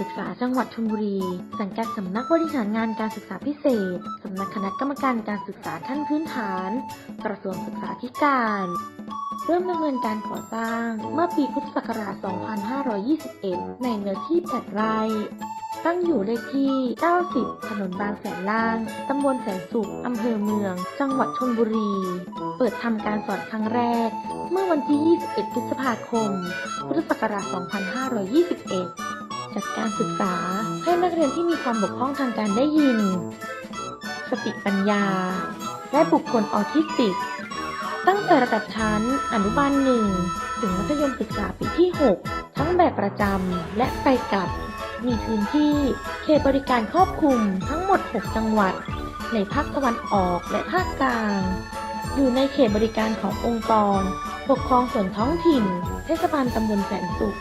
ศึกษาจังหวัดชลบุรี สังกัดสำนักบริหารงานการศึกษาพิเศษ สำนักคณะกรรมการการศึกษาขั้นพื้นฐาน กระทรวงศึกษาธิการเริ่มดำเนินการก่อสร้างเมื่อปีพุทธศักราช 2521 ในเนื้อที่8ไร่ตั้งอยู่เลขที่ 90 ถนนบางแสนล่าง ตำบลแสนสุข อำเภอเมือง จังหวัดชลบุรี เปิดทำการสอนครั้งแรก เมื่อวันที่ 21 พฤษภาคม พุทธศักราช 2521 จัดการศึกษา ให้นักเรียนที่มีความบกพร่องทางการได้ยิน สติปัญญา และบุคคลออทิสติก ตั้งแต่ระดับชั้นอนุบาลหนึ่งถึงมัธยมศึกษาปีที่ 6 ทั้งแบบประจำและไปกลับ มีพื้นที่เขตบริการครอบคลุมทั้งหมด 6 จังหวัด ในภาคตะวันออกและภาคกลาง อยู่ในเขตบริการขององค์กร ปกครองส่วนท้องถิ่น เทศบาลตำบลแสนสุข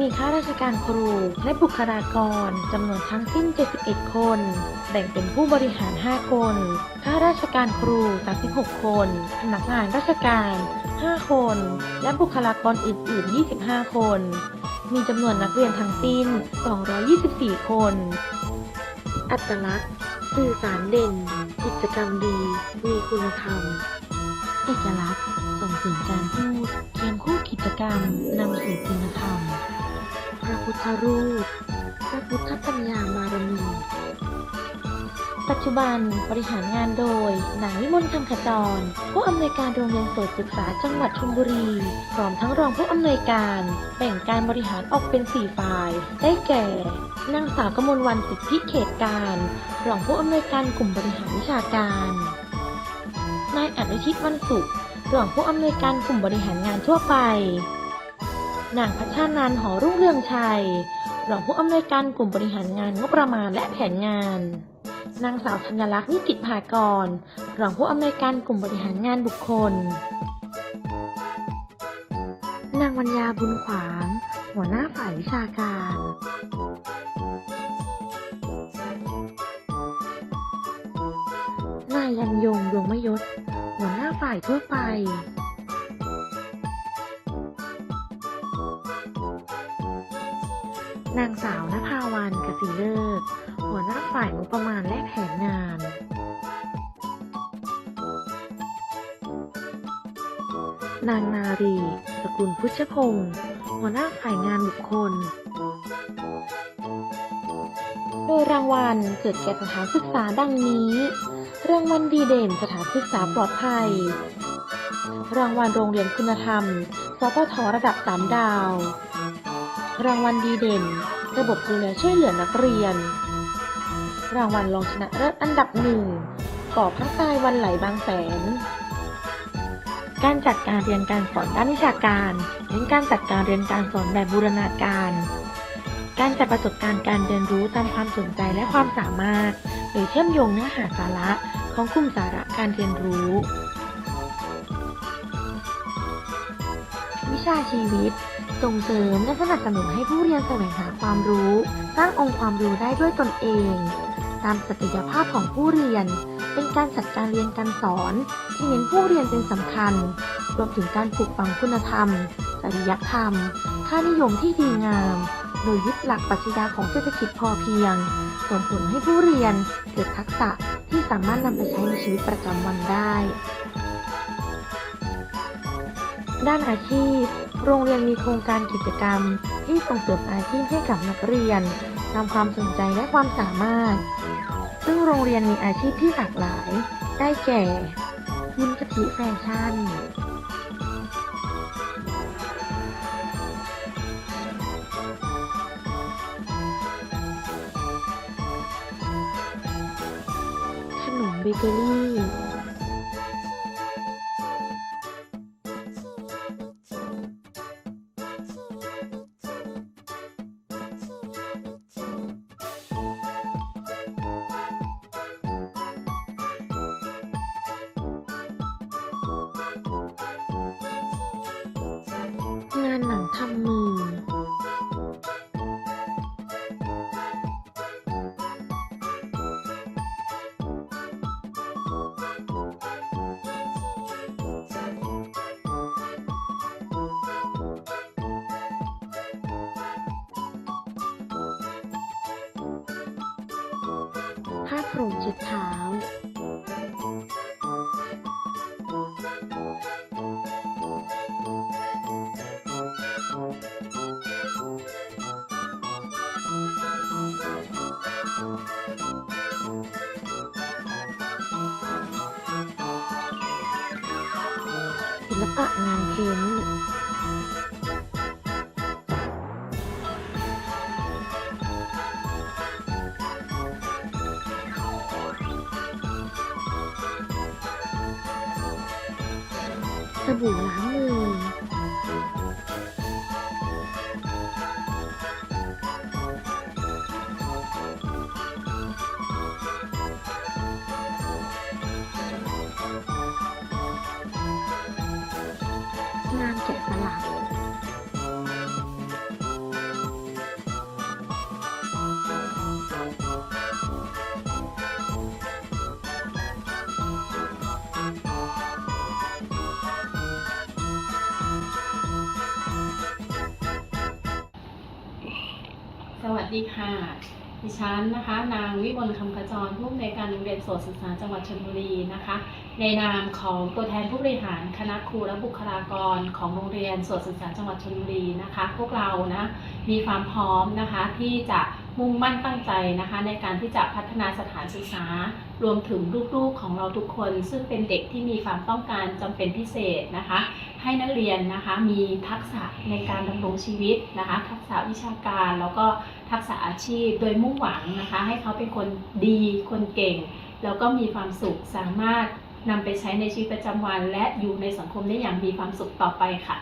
มีข้าราชการครูและบุคลากรจำนวนทั้งสิ้น 71 คน แบ่งเป็นผู้บริหาร 5 คน ข้าราชการครู 36 คน พนักงานราชการ 5 คน และบุคลากรอื่น ๆ 25 คน มีจำนวนนักเรียนทั้งสิ้น 224 คน อัตลักษณ์ สื่อสารเด่น กิจกรรมดี มีคุณธรรม เอกลักษณ์ ส่งเสริมการพูดเคียงคู่กิจกรรมนำสู่คุณธรรมพ ระพุทธรูป พระพุทธปัญญามารมี ปัจจุบันบริหารงานโดยนายวิมลคำขจร ผู้อำนวยการโรงเรียนโสตศึกษาจังหวัดชลบุรี พร้อมทั้งรองผู้อำนวยการ แบ่งการบริหารออกเป็น4ฝ่าย ได้แก่ นางสาวกมลวันสิทธิเขตการ รองผู้อำนวยการกลุ่มบริหารวิชาการนายอนุชิตวันสุขรองผู้อำนวยการกลุ่มบริหารงานทั่วไป นางพัชานันหอรุ่งเรืองชัย รองผู้อำนวยการกลุ่มบริหารงานงบประมาณและแผนงาน นางสาวธัญลักษณ์นิติภากร รองผู้อำนวยการกลุ่มบริหารงานบุคคล นางวัญญาบุญขวาง หัวหน้าฝ่ายวิชาการนายยันยงยงมยศ หัวหน้าฝ่ายทั่วไป นางสาวนภาวันกสิเลิกหัวหน้าฝ่ายงบประมาณและแผนงานนางนารี สกุลพุชพงศ์หัวหน้าฝ่ายงานบุคคล โดยรางวัลเกิดแก่สถานศึกษาดังนี้ รางวัลดีเด่นสถานศึกษาปลอดภัย รางวัลโรงเรียนคุณธรรมสปทระดับ3ดาว รางวัลดีเด่น ระบบดูแลช่วยเหลือนักเรียน รางวัลรองชนะเลิศอันดับหนึ่งก่อพระทรายวันไหลบางแสน การจัดการเรียนการสอนด้านวิชาการเน้นการจัดการเรียนการสอนแบบบูรณาการ การจัดประสบการณ์การเรียนรู้ตามความสนใจและความสามารถ โดยเชื่อมโยงเนื้อหาสาระของกลุ่มสาระการเรียนรู้ วิชาชีวิต ส่งเสริมและสนับสนุนให้ผู้เรียนแสวงหาความรู้ สร้างองค์ความรู้ได้ด้วยตนเอง ตามศักยภาพของผู้เรียน เป็นการจัดการเรียนการสอนที่เน้นผู้เรียนเป็นสำคัญ รวมถึงการปลูกฝังคุณธรรม จริยธรรม ค่านิยมที่ดีงาม โดยยึดหลักปรัชญาของเศรษฐกิจพอเพียง ส่งผลให้ผู้เรียนเกิดทักษะที่สามารถนำไปใช้ในชีวิตประจำวันได้ ด้านอาชีพ โรงเรียนมีโครงการกิจกรรม ที่ส่งเสริมอาชีพให้กับนักเรียนตามความสนใจและความสามารถ ซึ่งโรงเรียนมีอาชีพที่หลากหลาย ได้แก่มุนกะทิแฟชั่นขนมเบเกอรี่ งานหนังทำมือ ผ้าคลุมชุดเท้า อะงานเพ้นสบู่ล้าง งานแกะสลักสวัสดีค่ะ ดิฉันนะคะ นางวิมลคำขจรผู้อำนวยการโรงเรียนโสตศึกษาจังหวัดชลบุรีนะคะ ในนามของตัวแทนผู้บริหารคณะครูและบุคลากรของโรงเรียนโสตศึกษาจังหวัดชลบุรีนะคะ พวกเรานะมีความพร้อมนะคะที่จะมุ่งมั่นตั้งใจนะคะ ในการที่จะพัฒนาสถานศึกษา รวมถึงลูกๆของเราทุกคน ซึ่งเป็นเด็กที่มีความต้องการจำเป็นพิเศษนะคะ ให้นักเรียนนะคะมีทักษะในการดำรงชีวิตนะคะทักษะวิชาการแล้วก็ทักษะอาชีพโดยมุ่งหวังนะคะให้เขาเป็นคนดีคนเก่ง แล้วก็มีความสุขสามารถนำไปใช้ในชีวิตประจำวัน และอยู่ในสังคมได้อย่างมีความสุขต่อไปค่ะ